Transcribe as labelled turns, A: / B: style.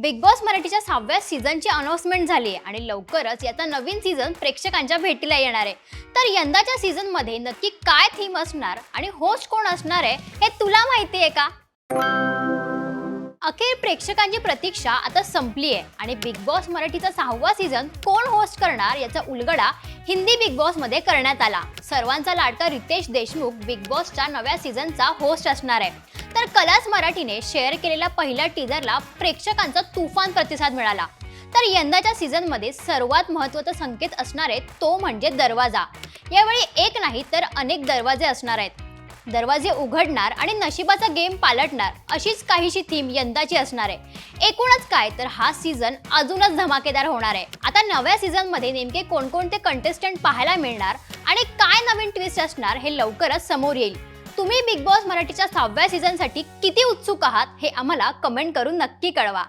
A: Big boss मराठीच्या सहाव्या सीझनची announcement झाली आहे आणि लवकरच याचा नवीन सीझन प्रेक्षकांच्या भेटीला येणार आहे. तर यंदाच्या सीझनमध्ये नक्की काय थीम असणार आणि होस्ट कोण असणार आहे हे तुला माहिती आहे का? अखेर प्रेक्षकांची प्रतीक्षा आता संपली आहे आणि बिग बॉस मराठीचा सहावा सीझन कोण होस्ट करणार याचा उलगडा हिंदी बिग बॉसमध्ये करण्यात आला. सर्वांचा लाडका रितेश देशमुख बिग बॉसच्या नव्या सीझनचा होस्ट असणार आहे. तर कलास मराठीने शेअर केलेल्या पहिल्या टीजरला प्रेक्षकांचा तुफान प्रतिसाद मिळाला. तर यंदाच्या सीझनमध्ये सर्वात महत्त्वाचा संकेत असणार तो म्हणजे दरवाजा. यावेळी एक नाही तर अनेक दरवाजे असणार आहेत. दरवाजे उघडणार आणि नशिबाचा गेम पालटणार अशीच काहीशी थीम यंदाची असणार आहे. एकूणच काय तर हा सीझन अजूनच धमाकेदार होणार आहे. आता नव्या सीझनमध्ये नेमके कोणकोणते कंटेस्टंट पाहायला मिळणार आणि काय नवीन ट्विस्ट असणार हे लवकरच समोर येईल. तुम्ही बिग बॉस मराठीच्या सहाव्या सीझनसाठी किती उत्सुक आहात हे आम्हाला कमेंट करून नक्की कळवा.